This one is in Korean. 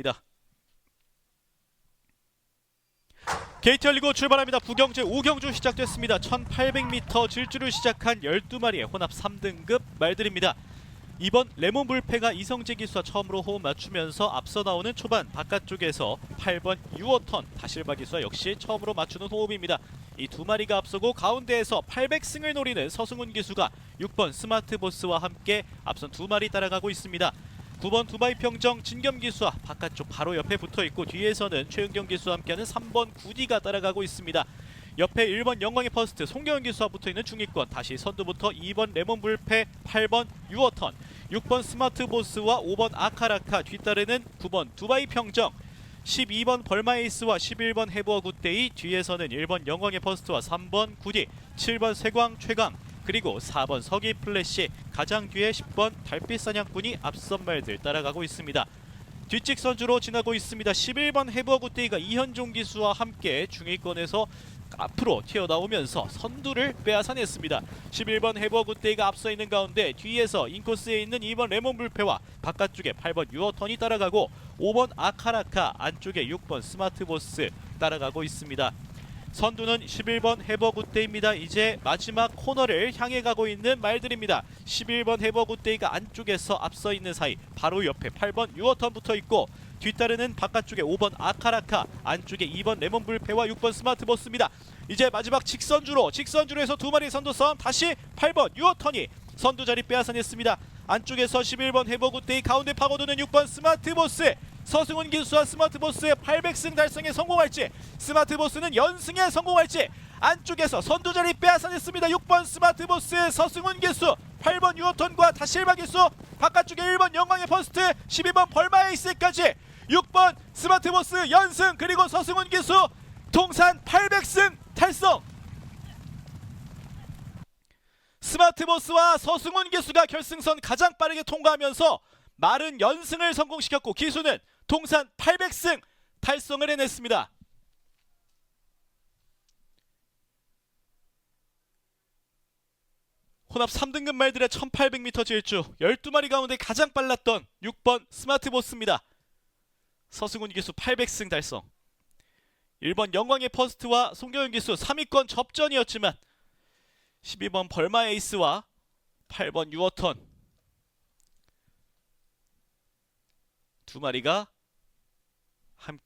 있습니다. 게이트열리고 출발합니다. 부경제 5경주 시작됐습니다. 1800m 질주를 시작한 12마리의 혼합 3등급 말들입니다. 이번 레몬 불패가 이성재 기수와 처음으로 호흡 맞추면서 앞서 나오는 초반 바깥쪽에서 8번 유어턴 다실바 기수와 역시 처음으로 맞추는 호흡입니다. 이 두 마리가 앞서고 가운데에서 800승을 노리는 서승훈 기수가 6번 스마트 보스와 함께 앞선 두 마리 따라가고 있습니다. 9번 두바이 평정 진겸 기수와 바깥쪽 바로 옆에 붙어 있고 뒤에서는 최은경 기수와 함께하는 3번 구디가 따라가고 있습니다. 옆에 1번 영광의 퍼스트 송경현 기수와 붙어있는 중위권 다시 선두부터 2번 레몬 불패 8번 유어턴 6번 스마트 보스와 5번 아카라카 뒤따르는 9번 두바이 평정 12번 벌마에이스와 11번 해부어 굿데이 뒤에서는 1번 영광의 퍼스트와 3번 구디 7번 세광 최강 그리고 4번 서기 플래시 가장 뒤에 10번 달빛 사냥꾼이 앞선 말들 따라가고 있습니다. 뒷직 선주로 지나고 있습니다. 11번 해부어 굿데이가 이현종 기수와 함께 중위권에서 앞으로 튀어나오면서 선두를 빼앗아냈습니다. 11번 해부어 굿데이가 앞서 있는 가운데 뒤에서 인코스에 있는 2번 레몬 불패와 바깥쪽에 8번 유어턴이 따라가고 5번 아카라카 안쪽에 6번 스마트 보스 따라가고 있습니다. 선두는 11번 해버 굿데이입니다. 이제 마지막 코너를 향해 가고 있는 말들입니다. 11번 해버 굿데이가 안쪽에서 앞서 있는 사이 바로 옆에 8번 유어턴 붙어 있고 뒤따르는 바깥쪽에 5번 아카라카 안쪽에 2번 레몬 불패와 6번 스마트 보스입니다. 이제 마지막 직선주로 직선주로에서 두 마리 선두 싸움 다시 8번 유어턴이 선두 자리 빼앗아냈습니다. 안쪽에서 11번 해버 굿데이 가운데 파고드는 6번 스마트 보스 서승훈 기수와 스마트 보스의 800승 달성에 성공할지 스마트 보스는 연승에 성공할지 안쪽에서 선두 자리 빼앗아냈습니다. 6번 스마트 보스 서승훈 기수 8번 유어턴과 다실바 기수 바깥쪽에 1번 영광의 퍼스트 12번 벌마에이스까지 6번 스마트 보스 연승 그리고 서승훈 기수 통산 800승 달성 스마트 보스와 서승훈 기수가 결승선 가장 빠르게 통과하면서 마른 연승을 성공시켰고 기수는 통산 800승 달성을 해냈습니다. 혼합 3등급 말들의 1800m 질주 12마리 가운데 가장 빨랐던 6번 스마트 보스입니다. 서승훈 기수 800승 달성 1번 영광의 퍼스트와 송경현 기수 3위권 접전이었지만 12번 벌마 에이스와 8번 유어턴 두 마리가 함께